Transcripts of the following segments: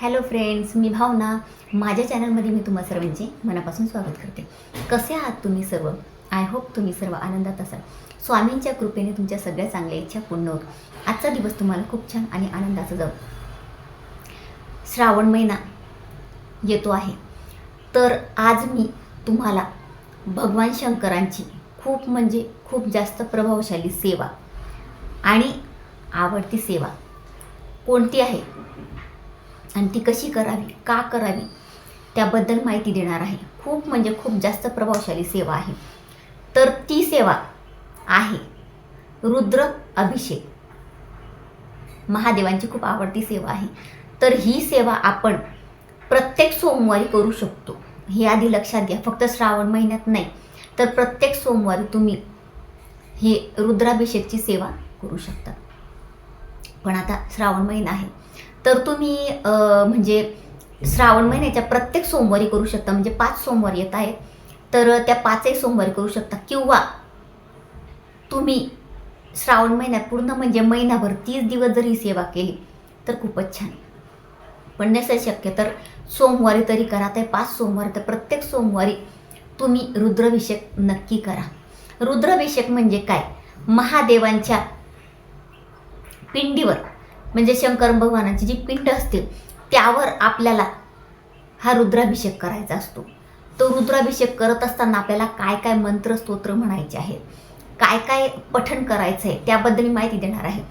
Hello friends मी भावना. माझ्या चॅनलमध्ये मी तुम्हा सर्वांचे मनापासून स्वागत करते. कसे आहात तुम्ही सर्व? आय होप तुम्ही सर्व आनंदात असाल. स्वामींच्या कृपेने तुमच्या सगळ्या चांगल्या इच्छा पूर्ण होत. आजचा दिवस तुम्हाला खूप छान आणि आनंदाचा जाऊ. श्रावण महिना येतो आहे. तर आज मी तुम्हाला भगवान शंकरांची खूप म्हणजे खूप जास्त प्रभावशाली सेवा आणि आवडती सेवा कोणती आहे? आणि ती कशी करावी का करावी त्याबद्दल माहिती देणार आहे. खूप म्हणजे खूप जास्त प्रभावशाली सेवा आहे. तर ती सेवा आहे रुद्र अभिषेक. महादेवांची खूप आवडती सेवा आहे. तर ही सेवा आपण प्रत्येक सोमवारी करू शकतो. हे आधी लक्षात घ्या. फक्त श्रावण महिन्यात नाही तर प्रत्येक सोमवारी तुम्ही हे रुद्राभिषेकची सेवा करू शकता. पण आता श्रावण महिना आहे. तर तुम्ही म्हणजे श्रावण महिन्याच्या प्रत्येक सोमवारी करू शकता म्हणजे पाच सोमवार येत आहेत. तर त्या पाचही सोमवारी करू शकता. किंवा तुम्ही श्रावण महिन्यात पूर्ण म्हणजे महिनाभर तीस दिवस जर ही सेवा केली तर खूपच छान पण नसेल शक्य तर सोमवारी तरी करा ते पाच सोमवारी तर प्रत्येक सोमवारी तुम्ही रुद्राभिषेक नक्की करा. रुद्राभिषेक म्हणजे काय? महादेवांच्या पिंडीवर म्हणजे शंकर भगवानाची जी पिंड असते त्यावर आपल्याला हा रुद्राभिषेक करायचा असतो. तो रुद्राभिषेक करत असताना आपल्याला काय काय मंत्र स्तोत्र म्हणायचे आहे काय काय पठण करायचं आहे? त्याबद्दल मी माहिती देणार आहे.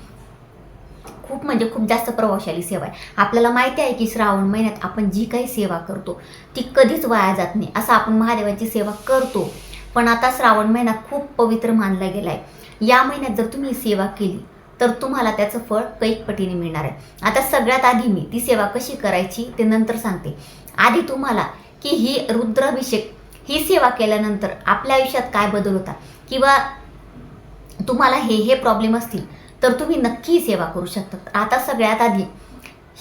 खूप म्हणजे खूप जास्त प्रभावशाली सेवा आहे. आपल्याला माहिती आहे की श्रावण महिन्यात आपण जी काही सेवा करतो ती कधीच वाया जात नाही. असं आपण महादेवाची सेवा करतो. पण आता श्रावण महिना खूप पवित्र मानला गेला आहे या महिन्यात जर तुम्ही सेवा केली तर तुम्हाला त्याचं फळ कैक पटीने मिळणार आहे. आता सगळ्यात आधी मी ती सेवा कशी करायची ते नंतर सांगते. आधी तुम्हाला की ही रुद्राभिषेक ही सेवा केल्यानंतर आपल्या आयुष्यात काय बदल होता किंवा तुम्हाला हे हे प्रॉब्लेम असतील तर तुम्ही नक्की ही सेवा करू शकता आता सगळ्यात आधी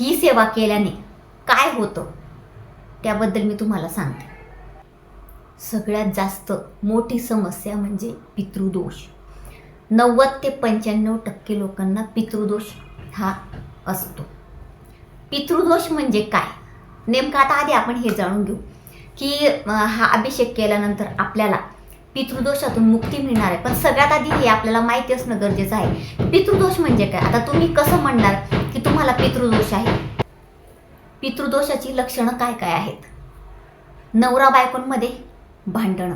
ही सेवा केल्याने काय होतं त्याबद्दल मी तुम्हाला सांगते. सगळ्यात जास्त मोठी समस्या म्हणजे पितृदोष. नव्वद ते पंच्याण्णव टक्के लोकांना पितृदोष हा असतो. पितृदोष म्हणजे काय? नेमकं आता आधी आपण हे जाणून घेऊ की हा अभिषेक केल्यानंतर आपल्याला पितृदोषातून मुक्ती मिळणार आहे. पण सगळ्यात आधी हे आपल्याला माहिती असणं गरजेचं आहे. पितृदोष म्हणजे काय? आता तुम्ही कसं म्हणणार की तुम्हाला पितृदोष आहे? पितृदोषाची लक्षणं काय काय आहेत? नवरा बायकोंमध्ये भांडणं.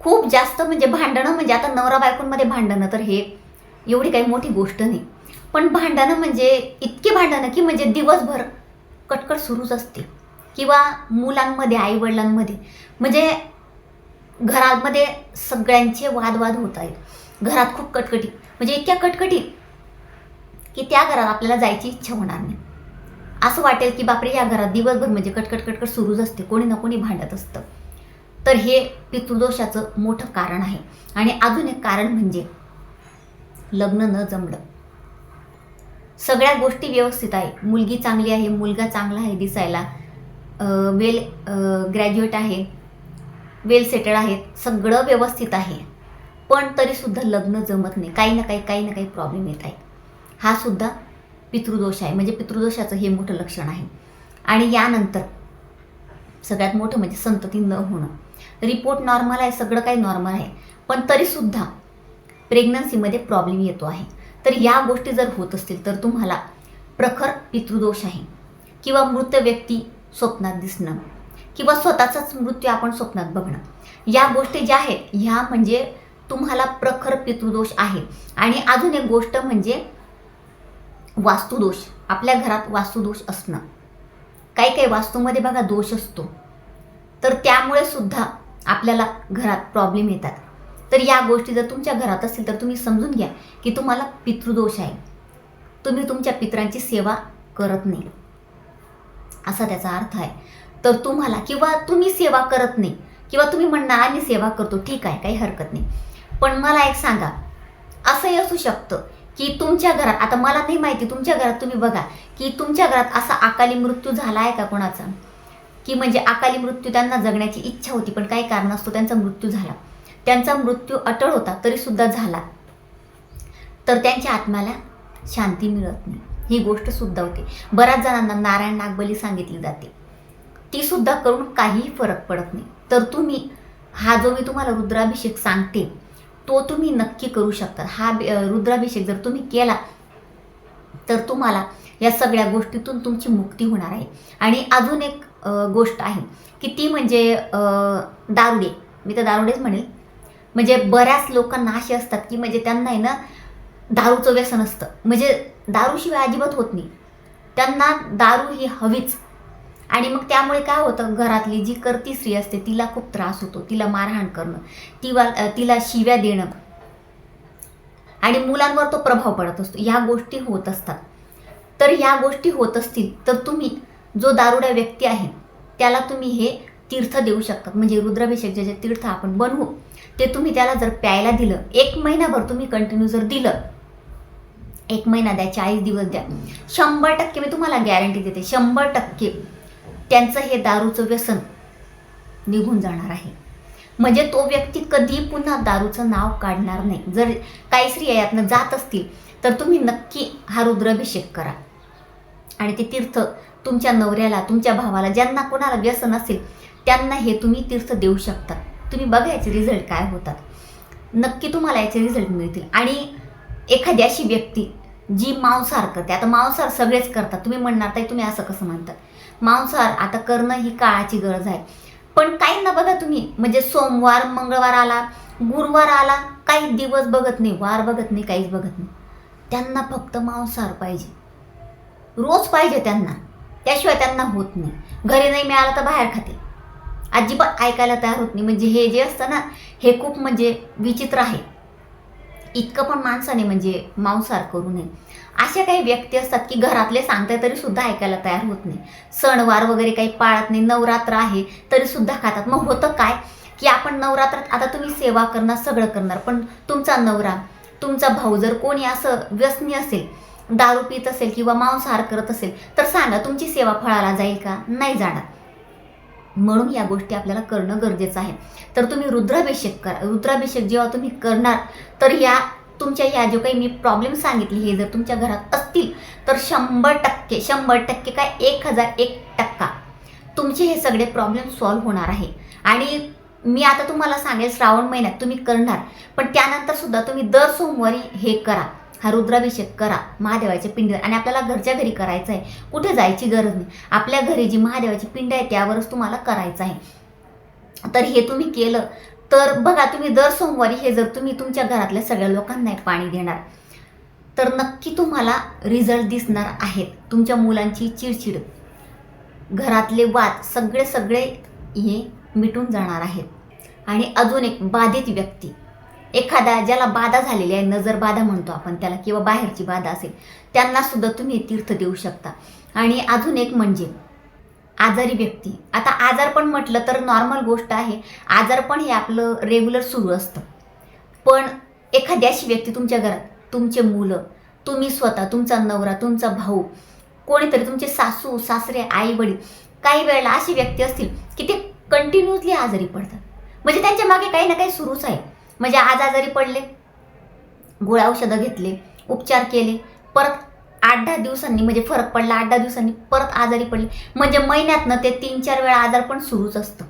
खूप जास्त म्हणजे भांडणं म्हणजे आता नवरा बायकोंमध्ये भांडणं तर हे एवढी काही मोठी गोष्ट नाही. पण भांडणं म्हणजे इतकी भांडणं की म्हणजे दिवसभर कटकट सुरूच असते. किंवा मुलांमध्ये आईवडिलांमध्ये म्हणजे घरामध्ये सगळ्यांचे वादवाद होत आहेत. घरात खूप कटकटी म्हणजे इतक्या कटकटी की त्या घरात आपल्याला जायची इच्छा होणार नाही. असं वाटेल की बापरे या घरात दिवसभर म्हणजे कटकट कटकट सुरूच असते. कोणी ना कोणी भांडत असतं. तर हे पितृदोषाचं मोठं कारण आहे. आणि अजून एक कारण म्हणजे लग्न न जमलं सगळ्या गोष्टी व्यवस्थित आहे. मुलगी चांगली आहे मुलगा चांगला आहे दिसायला. वेल ग्रॅज्युएट आहे. वेल सेटल आहेत. सगळं व्यवस्थित आहे. पण तरीसुद्धा लग्न जमत नाही. काही ना काही काही ना काही प्रॉब्लेम येत आहेत हा सुद्धा पितृदोष आहे. म्हणजे पितृदोषाचं हे मोठं लक्षण आहे. आणि यानंतर सगळ्यात मोठं म्हणजे संतती न होणं. रिपोर्ट नॉर्मल आहे सगळं काही नॉर्मल आहे. पण तरीसुद्धा प्रेग्नन्सीमध्ये प्रॉब्लेम येतो आहे. तर या गोष्टी जर होत असतील तर तुम्हाला प्रखर पितृदोष आहे. किंवा मृत व्यक्ती स्वप्नात दिसणं. किंवा स्वतःचाच मृत्यू आपण स्वप्नात बघणं. या गोष्टी ज्या आहेत ह्या म्हणजे तुम्हाला प्रखर पितृदोष आहे. आणि अजून एक गोष्ट म्हणजे वास्तुदोष. आपल्या घरात वास्तुदोष असणं. काही काही वास्तूमध्ये बघा दोष असतो. तर त्यामुळे सुद्धा आपल्याला घरात प्रॉब्लेम येतात. तर या गोष्टी जर तुमच्या घरात असतील तर तुम्ही समजून घ्या की तुम्हाला पितृदोष आहे. तुम्ही तुमच्या पित्रांची सेवा करत नाही. असा त्याचा अर्थ आहे. तर तुम्हाला किंवा तुम्ही सेवा करत नाही किंवा तुम्ही म्हणणार आम्ही सेवा करतो ठीक आहे काही हरकत नाही. पण मला एक सांगा असंही असू शकतं की तुमच्या घरात आता मला नाही माहिती तुमच्या घरात तुम्ही बघा की तुमच्या घरात असा अकाली मृत्यू झाला आहे का कोणाचा? की म्हणजे अकाली मृत्यू त्यांना जगण्याची इच्छा होती पण काही कारण असतो त्यांचा मृत्यू झाला. त्यांचा मृत्यू अटळ होता तरी सुद्धा झाला. तर त्यांच्या आत्म्याला शांती मिळत नाही. ही गोष्ट सुद्धा होते. बऱ्याच जणांना नारायण नागबली सांगितली जाते. ती सुद्धा करून काहीही फरक पडत नाही. तर तुम्ही हा जो मी तुम्हाला रुद्राभिषेक सांगते तो तुम्ही नक्की करू शकता. हा रुद्राभिषेक जर तुम्ही केला तर तुम्हाला या सगळ्या गोष्टीतून तुमची मुक्ती होणार आहे. आणि अजून एक गोष्ट आहे की ती म्हणजे दारुडे. मी तर दारुडेच म्हणेल. म्हणजे बऱ्याच लोकांना असे असतात की म्हणजे त्यांना आहे ना दारूचं व्यसन असतं. म्हणजे दारूशिवाय अजिबात होत नाही. त्यांना दारू ही हवीच. आणि मग त्यामुळे काय होतं घरातली जी करती स्त्री असते तिला खूप त्रास होतो तिला मारहाण करणं तिला तिला शिव्या देणं. आणि मुलांवर तो प्रभाव पडत असतो. ह्या गोष्टी होत असतात. तर ह्या गोष्टी होत असतील तर तुम्ही जो दारुड्या व्यक्ती आहे त्याला तुम्ही हे तीर्थ देऊ शकतात म्हणजे रुद्राभिषेक जे जे तीर्थ आपण बनवू ते तुम्ही त्याला जर प्यायला दिलं एक महिनाभर तुम्ही कंटिन्यू जर दिलं एक महिना द्या चाळीस दिवस द्या शंभर टक्के मी तुम्हाला गॅरंटी देते शंभर टक्के. त्यांचं हे दारूचं व्यसन निघून जाणार आहे. म्हणजे तो व्यक्ती कधी पुन्हा दारूचं नाव काढणार नाही. जर काही स्त्रिया यातनं जात असतील तर तुम्ही नक्की हा रुद्राभिषेक करा. आणि ते तीर्थ तुमच्या नवऱ्याला तुमच्या भावाला ज्यांना कोणाला व्यसन असेल त्यांना हे तुम्ही तीर्थ देऊ शकता. तुम्ही बघा याचे रिझल्ट काय होतात. नक्की तुम्हाला याचे रिझल्ट मिळतील. आणि एखादी अशी व्यक्ती जी मांसाहार करते. आता मांसाहार सगळेच करतात. तुम्ही म्हणणार ताई तुम्ही असं कसं म्हणतात मांसाहार आता करणं ही काळाची गरज आहे. पण काही ना बघा तुम्ही म्हणजे सोमवार मंगळवार आला गुरुवार आला काही दिवस बघत नाही वार बघत नाही काहीच बघत नाही. त्यांना फक्त मांसाहार पाहिजे. रोज पाहिजे त्यांना. त्याशिवाय त्यांना होत नाही. घरी नाही मिळालं तर बाहेर खाते. अजिबात ऐकायला तयार होत नाही. म्हणजे हे जे असतं ना हे खूप म्हणजे विचित्र आहे. इतकं पण माणसाने म्हणजे मांसाहार करू नये. अशा काही व्यक्ती असतात की घरातले सांगताय तरी सुद्धा ऐकायला तयार होत नाही. सणवार वगैरे काही पाळत नाही नवरात्र आहे तरी सुद्धा खातात. मग होतं काय? की आपण नवरात्रात आता तुम्ही सेवा करणार सगळं करणार पण तुमचा नवरा तुमचा भाऊ जर कोणी असं व्यसनी असेल दारू पित असेल किंवा मांसाहार करत असेल तर सांगा तुमची सेवा फळाला जाईल का? नाही जाणार. म्हणून या गोष्टी आपल्याला करणं गरजेचं आहे. तर तुम्ही रुद्राभिषेक करा. रुद्राभिषेक जेव्हा तुम्ही करणार तर या तुमच्या या जो काही मी प्रॉब्लेम सांगितले हे जर तुमच्या घरात असतील तर शंभर टक्के शंभर टक्के काय एक हजार एक टक्का तुमचे हे सगळे प्रॉब्लेम सॉल्व्ह होणार आहे. आणि मी आता तुम्हाला सांगेल श्रावण महिन्यात तुम्ही करणार पण त्यानंतर सुद्धा तुम्ही दर सोमवारी हे करा. हा रुद्राभिषेक करा महादेवाच्या पिंडीवर आणि आपल्याला घरच्या घरी करायचं आहे. कुठे जायची गरज नाही. आपल्या घरी जी महादेवाची पिंड आहे त्यावरच तुम्हाला करायचं आहे. तर हे तुम्ही केलं तर बघा तुम्ही दर सोमवारी हे जर तुम्ही तुमच्या घरातल्या सगळ्या लोकांना पाणी देणार तर नक्की तुम्हाला रिझल्ट दिसणार आहेत. तुमच्या मुलांची चिडचिड घरातले वाद सगळे सगळे हे मिटून जाणार आहेत. आणि अजून एक बाधित व्यक्ती एखादा ज्याला बाधा झालेली आहे नजर बाधा म्हणतो आपण त्याला किंवा बाहेरची बाधा असेल त्यांना सुद्धा तुम्ही तीर्थ देऊ शकता. आणि अजून एक म्हणजे आजारी व्यक्ती. आता आजारपण म्हटलं तर नॉर्मल गोष्ट आहे. आजारपण हे आपलं रेग्युलर सुरू असतं. पण एखादी अशी व्यक्ती तुमच्या घरात तुमचे मुलं तुम्ही स्वतः तुमचा नवरा तुमचा भाऊ कोणीतरी तुमचे सासू सासरे आई वडील काही वेळेला अशी व्यक्ती असतील की ते कंटिन्युअसली आजारी पडतात. म्हणजे त्यांच्या मागे काही ना काही सुरूच आहे. म्हणजे आज आजारी पडले गोळ्या औषधं घेतले उपचार केले परत आठ दहा दिवसांनी म्हणजे फरक पडला आठ दहा दिवसांनी परत आजारी पडले. म्हणजे महिन्यातनं ते तीन चार वेळा आजार पण सुरूच असतं.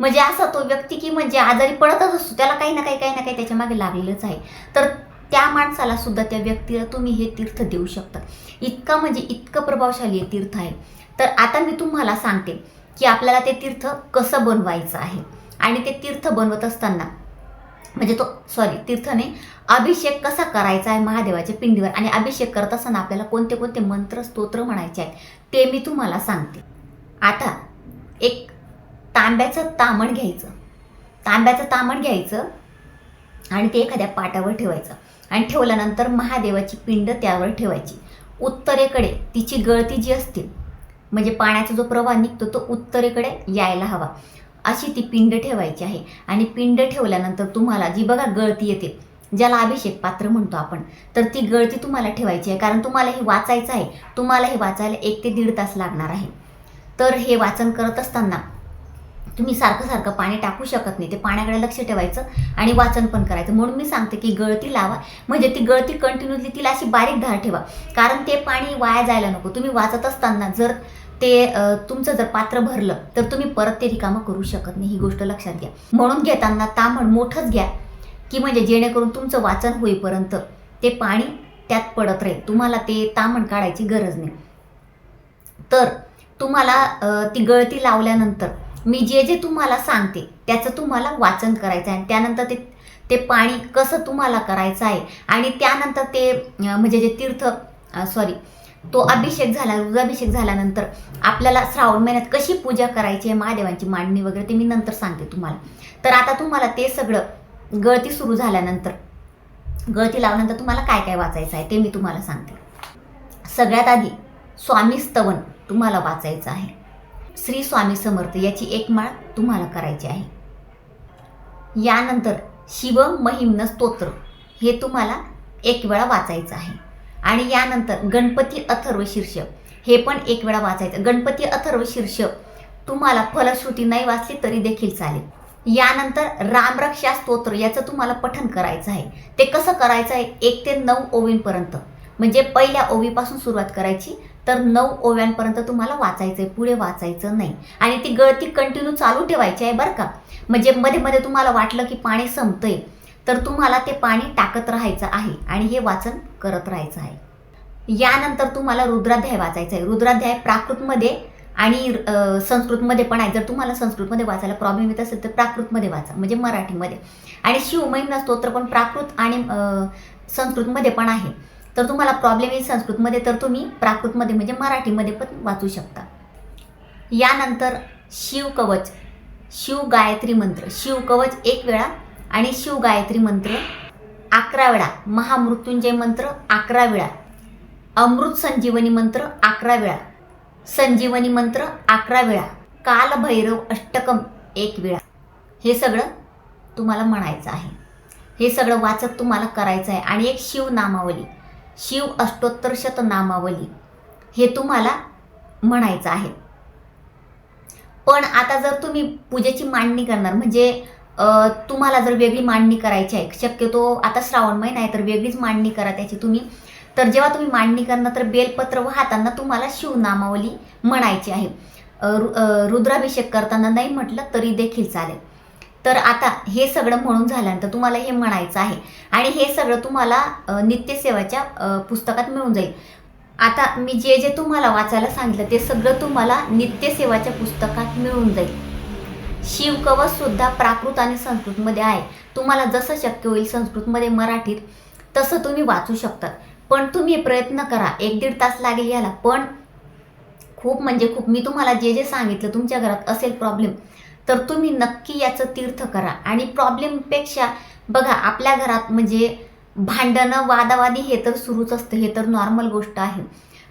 म्हणजे असा तो व्यक्ती की म्हणजे आजारी पडतच असतो त्याला काही ना काही काही ना काही त्याच्यामागे लागलेलंच आहे. तर त्या माणसाला सुद्धा त्या व्यक्तीला तुम्ही हे तीर्थ देऊ शकता. इतका म्हणजे इतकं प्रभावशाली हे तीर्थ आहे. तर आता मी तुम्हाला सांगते की आपल्याला ते तीर्थ कसं बनवायचं आहे. आणि ते तीर्थ बनवत असताना म्हणजे तो सॉरी तीर्थाने अभिषेक कसा करायचा आहे महादेवाच्या पिंडीवर? आणि अभिषेक करत असताना आपल्याला कोणते कोणते मंत्र स्तोत्र म्हणायचे आहेत ते मी तुम्हाला सांगते. आता एक तांब्याचं तामण घ्यायचं. तांब्याचं तामण घ्यायचं आणि ते एखाद्या पाटावर ठेवायचं. आणि ठेवल्यानंतर महादेवाची पिंड त्यावर ठेवायची. उत्तरेकडे तिची गळती जी असते म्हणजे पाण्याचा जो प्रवाह निघतो तो उत्तरेकडे यायला हवा. अशी ती पिंड ठेवायची आहे. आणि पिंड ठेवल्यानंतर तुम्हाला जी बघा गळती येते ज्याला अभिषेक पात्र म्हणतो आपण तर ती गळती तुम्हाला ठेवायची आहे. कारण तुम्हाला हे वाचायचं आहे. तुम्हाला हे वाचायला एक ते दीड तास लागणार आहे. तर हे वाचन करत असताना तुम्ही सारखं सारखं पाणी टाकू शकत नाही. ते पाण्याकडे लक्ष ठेवायचं आणि वाचन पण करायचं. म्हणून मी सांगते की गळती लावा. म्हणजे ती गळती कंटिन्युअसली तिला अशी बारीक धार ठेवा. कारण ते पाणी वाया जायला नको. तुम्ही वाचत असताना जर ते तुमचं जर पात्र भरलं तर तुम्ही परत ते रिकामं करू शकत नाही ही गोष्ट लक्षात घ्या. म्हणून घेताना तामण मोठंच घ्या की म्हणजे जेणेकरून तुमचं वाचन होईपर्यंत ते पाणी त्यात पडत राहील. तुम्हाला ते तामण काढायची गरज नाही. तर तुम्हाला ती गळती लावल्यानंतर मी जे जे तुम्हाला सांगते त्याचं तुम्हाला वाचन करायचं आहे. आणि त्यानंतर ते ते पाणी कसं तुम्हाला करायचं आहे आणि त्यानंतर ते म्हणजे जे तीर्थ सॉरी तो अभिषेक झाला रुद्राभिषेक झाल्यानंतर आपल्याला श्रावण महिन्यात कशी पूजा करायची आहे महादेवांची मांडणी वगैरे ते मी नंतर सांगते तुम्हाला. तर आता तुम्हाला ते सगळं गळती सुरू झाल्यानंतर गळती लावल्यानंतर तुम्हाला काय काय वाचायचं आहे ते मी तुम्हाला सांगते. सगळ्यात आधी स्वामी स्तवन तुम्हाला वाचायचं आहे. श्री स्वामी समर्थ याची एक माळ तुम्हाला करायची आहे. यानंतर शिव महिम्न स्तोत्र हे तुम्हाला एक वेळा वाचायचं आहे. आणि यानंतर गणपती अथर्व शीर्ष हे पण एक वेळा वाचायचं. गणपती अथर्व शीर्ष तुम्हाला फलश्रुती नाही वाचली तरी देखील चालेल. यानंतर रामरक्षा स्तोत्र याचं तुम्हाला पठन करायचं आहे. ते कसं करायचं आहे? एक ते नऊ ओवींपर्यंत. म्हणजे पहिल्या ओवीपासून सुरुवात करायची तर नऊ ओव्यांपर्यंत तुम्हाला वाचायचं आहे. पुढे वाचायचं नाही. आणि ती गळती कंटिन्यू चालू ठेवायची आहे बरं का. म्हणजे मध्ये मध्ये तुम्हाला वाटलं की पाणी संपतंय. तर तुम्हाला ते पाणी टाकत राहायचं आहे आणि हे वाचन करत राहायचं आहे. यानंतर तुम्हाला रुद्राध्याय वाचायचा आहे. रुद्राध्याय प्राकृतमध्ये आणि संस्कृतमध्ये पण आहे. जर तुम्हाला संस्कृतमध्ये वाचायला प्रॉब्लेम येत असेल तर प्राकृतमध्ये वाचा म्हणजे मराठीमध्ये. आणि शिवमहिमा स्तोत्र पण प्राकृत आणि संस्कृतमध्ये पण आहे. तर तुम्हाला प्रॉब्लेम येईल संस्कृतमध्ये तर तुम्ही प्राकृतमध्ये म्हणजे मराठीमध्ये पण वाचू शकता. यानंतर शिव कवच शिव गायत्री मंत्र. शिव कवच एक वेळा आणि शिव गायत्री मंत्र अकरा वेळा महामृत्युंजय मंत्र अकरा वेळा. अमृत संजीवनी मंत्र अकरा वेळा. संजीवनी मंत्र अकरा वेळा. कालभैरव अष्टकम एक वेळा. हे सगळं तुम्हाला म्हणायचं आहे. हे सगळं वाचत तुम्हाला करायचं आहे. आणि एक शिव नामावली शिव अष्टोत्तर शतनामावली हे तुम्हाला म्हणायचं आहे. पण आता जर तुम्ही पूजेची मांडणी करणार म्हणजे तुम्हाला जर वेगळी मांडणी करायची आहे शक्यतो आता श्रावण महिना आहे तर वेगळीच मांडणी करा त्याची तुम्ही. तर जेव्हा तुम्ही मांडणी करणार तर बेलपत्र वाहताना तुम्हाला शिवनामावली म्हणायची आहे. रु- रुद्राभिषेक करताना नाही म्हटलं तरी देखील चालेल. तर आता हे सगळं म्हणून झाल्यानंतर तुम्हाला हे म्हणायचं आहे. आणि हे सगळं तुम्हाला नित्यसेवाच्या पुस्तकात मिळून जाईल. आता मी जे जे तुम्हाला वाचायला सांगितलं ते सगळं तुम्हाला नित्यसेवाच्या पुस्तकात मिळून जाईल. शिवकवच सुद्धा प्राकृत आणि संस्कृतमध्ये आहे. तुम्हाला जसं शक्य होईल संस्कृतमध्ये मराठीत तसं तुम्ही वाचू शकतात. पण तुम्ही प्रयत्न करा. एक दीड तास लागेल याला. पण खूप म्हणजे खूप. मी तुम्हाला जे जे सांगितलं तुमच्या घरात असेल प्रॉब्लेम तर तुम्ही नक्की याचं तीर्थ करा. आणि प्रॉब्लेमपेक्षा बघा आपल्या घरात म्हणजे भांडणं वादावादी हे तर सुरूच असतं. हे तर नॉर्मल गोष्ट आहे.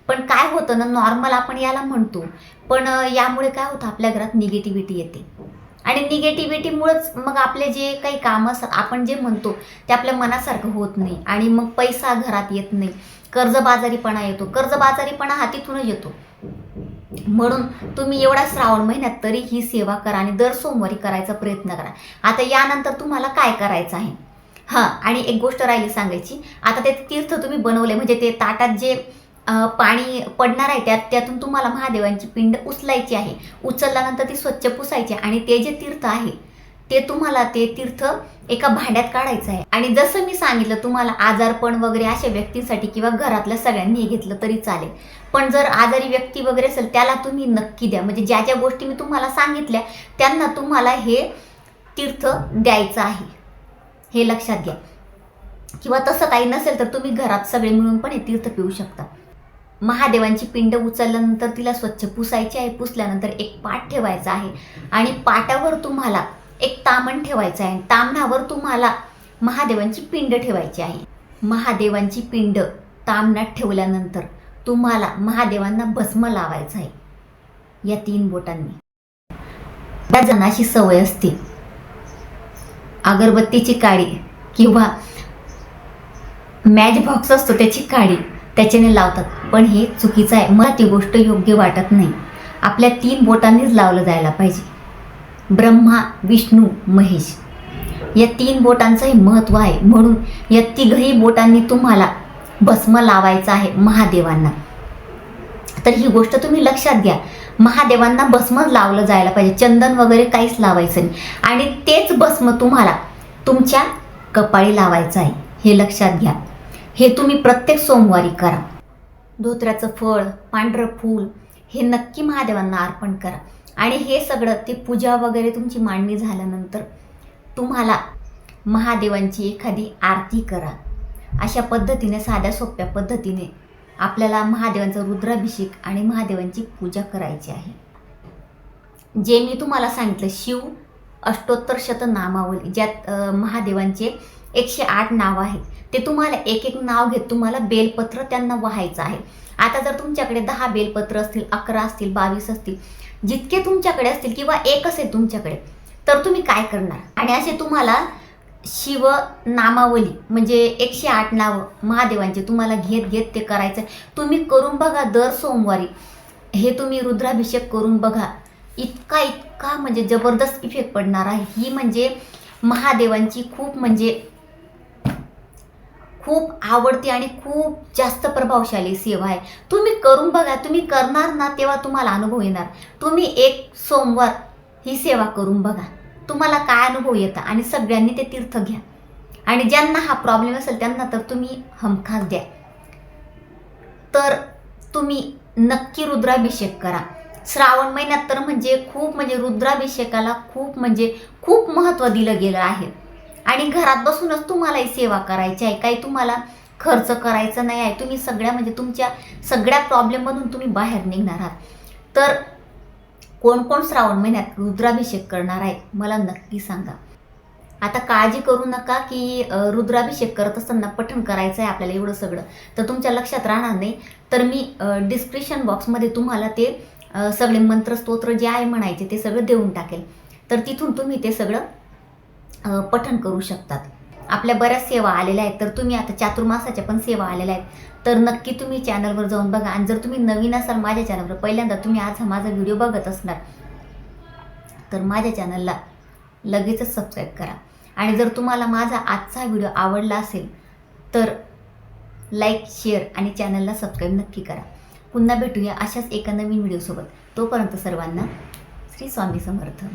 पण काय होतं ना नॉर्मल आपण याला म्हणतो. पण यामुळे काय होतं? आपल्या घरात निगेटिव्हिटी येते. आणि निगेटिव्हिटीमुळेच मग आपले जे काही कामं असतात आपण जे म्हणतो ते आपल्या मनासारखं होत नाही. आणि मग पैसा घरात येत नाही. कर्जबाजारीपणा येतो. कर्जबाजारीपणा हा तिथूनच येतो. म्हणून तुम्ही एवढा श्रावण महिन्यात तरी ही सेवा करा आणि दर सोमवारी करायचा प्रयत्न करा. आता यानंतर तुम्हाला काय करायचं आहे? हां आणि एक गोष्ट राहिली सांगायची. आता ते तीर्थ तुम्ही बनवले म्हणजे ते ताटात जे पाणी पडणार आहे त्यात त्यातून तुम्हाला महादेवांची पिंड उचलायची आहे. उचलल्यानंतर ती स्वच्छ पुसायची आहे. आणि ते जे तीर्थ आहे ते तुम्हाला ते तीर्थ एका भांड्यात काढायचं आहे. आणि जसं मी सांगितलं तुम्हाला आजारपण वगैरे अशा व्यक्तींसाठी किंवा घरातल्या सगळ्यांनी घेतलं तरी चालेल. पण जर आजारी व्यक्ती वगैरे असेल त्याला तुम्ही नक्की द्या. म्हणजे ज्या ज्या गोष्टी मी तुम्हाला सांगितल्या त्यांना तुम्हाला हे तीर्थ द्यायचं आहे. हे लक्षात घ्या. किंवा तसं काही नसेल तर तुम्ही घरात सगळे मिळून पण हे तीर्थ पिऊ शकता. महादेवांची पिंड उचलल्यानंतर तिला स्वच्छ पुसायची आहे. पुसल्यानंतर एक पाट ठेवायचा आहे. आणि पाटावर तुम्हाला एक तामण ठेवायचं आहे. तामणावर तुम्हाला महादेवांची पिंड ठेवायची आहे. महादेवांची पिंड तामणात ठेवल्यानंतर तुम्हाला महादेवांना भस्म लावायचं आहे. या तीन बोटांनी. त्या जणाची सवय असते. अगरबत्तीची काडी किंवा मॅच बॉक्स असतो त्याची काडी. त्याच्याने लावतात. पण हे चुकीचं आहे. मला ती गोष्ट योग्य वाटत नाही. आपल्या तीन बोटांनीच लावलं जायला पाहिजे. ब्रह्मा विष्णू महेश. या तीन बोटांचंही महत्त्व आहे. म्हणून या तिघही बोटांनी तुम्हाला भस्म लावायचं आहे महादेवांना. तर ही गोष्ट तुम्ही लक्षात घ्या. महादेवांना भस्मच लावलं जायला पाहिजे. चंदन वगैरे काहीच लावायचं नाही. आणि तेच भस्म तुम्हाला तुमच्या कपाळी लावायचं आहे. हे लक्षात घ्या. हे तुम्ही प्रत्येक सोमवारी करा. धोत्र्याचं फळ पांढरं फूल हे नक्की महादेवांना अर्पण करा. आणि हे सगळं ते पूजा वगैरे तुमची मांडणी झाल्यानंतर तुम्हाला महादेवांची एखादी आरती करा. अशा पद्धतीने साध्या सोप्या पद्धतीने आपल्याला महादेवांचा रुद्राभिषेक आणि महादेवांची पूजा करायची आहे. जे मी तुम्हाला सांगितलं शिव अष्टोत्तर शतनामावली ज्यात महादेवांचे एकशे आठ नाव आहेत ते तुम्हाला एक एक नाव घेत तुम्हाला बेलपत्र त्यांना व्हायचं आहे. आता जर तुमच्याकडे दहा बेलपत्र असतील अकरा असतील बावीस असतील जितके तुमच्याकडे असतील किंवा एक असेल तुमच्याकडे तर तुम्ही काय करणार? आणि असे तुम्हाला शिव नामावली म्हणजे एकशे आठ नावं महादेवांचे तुम्हाला घेत घेत ते करायचं तुम्ही करून बघा दर सोमवारी. हे तुम्ही रुद्राभिषेक करून बघा. इतका इतका म्हणजे जबरदस्त इफेक्ट पडणार आहे. ही म्हणजे महादेवांची खूप म्हणजे खूप आवडती आणि खूप जास्त प्रभावशाली सेवा आहे. तुम्ही करून बघा तुम्ही करणार ना तेव्हा तुम्हाला अनुभव येणार. तुम्ही एक सोमवार ही सेवा करून बघा. तुम्हाला काय अनुभव येतं आणि सगळ्यांनी ते तीर्थ घ्या. आणि ज्यांना हा प्रॉब्लेम असेल त्यांना तर तुम्ही हमखास द्या. तर तुम्ही नक्की रुद्राभिषेक करा. श्रावण महिन्यात तर म्हणजे खूप म्हणजे रुद्राभिषेकाला खूप म्हणजे खूप महत्त्व दिलं गेलं आहे. आणि घरात बसूनच तुम्हालाही सेवा करायची आहे. काही तुम्हाला खर्च करायचा नाही आहे. तुम्ही सगळ्या म्हणजे तुमच्या सगळ्या प्रॉब्लेममधून तुम्ही बाहेर निघणार आहात. तर कोण कोण श्रावण महिन्यात रुद्राभिषेक करणार आहे मला नक्की सांगा. आता काळजी करू नका की रुद्राभिषेक करत असताना पठण करायचं आहे आपल्याला एवढं सगळं. तर तुमच्या लक्षात राहणार नाही. तर मी डिस्क्रिप्शन बॉक्समध्ये तुम्हाला ते सगळे मंत्रस्तोत्र जे आहे म्हणायचे ते सगळं देऊन टाकेल. तर तिथून तुम्ही ते सगळं पठण करू शकतात. आपल्या बऱ्याच सेवा आलेल्या आहेत तर तुम्ही आता चातुर्मासाच्या पण सेवा आलेल्या आहेत. तर नक्की तुम्ही चॅनलवर जाऊन बघा आणि जर तुम्ही नवीन असाल माझ्या चॅनलवर पहिल्यांदा तुम्ही आज हा माझा व्हिडिओ बघत असणार तर माझ्या चॅनलला लगेचच सबस्क्राईब करा. आणि जर तुम्हाला माझा आजचा व्हिडिओ आवडला असेल तर लाईक शेअर आणि चॅनलला सबस्क्राईब नक्की करा. पुन्हा भेटूया अशाच एका नवीन व्हिडिओसोबत. तोपर्यंत सर्वांना श्री स्वामी समर्थ.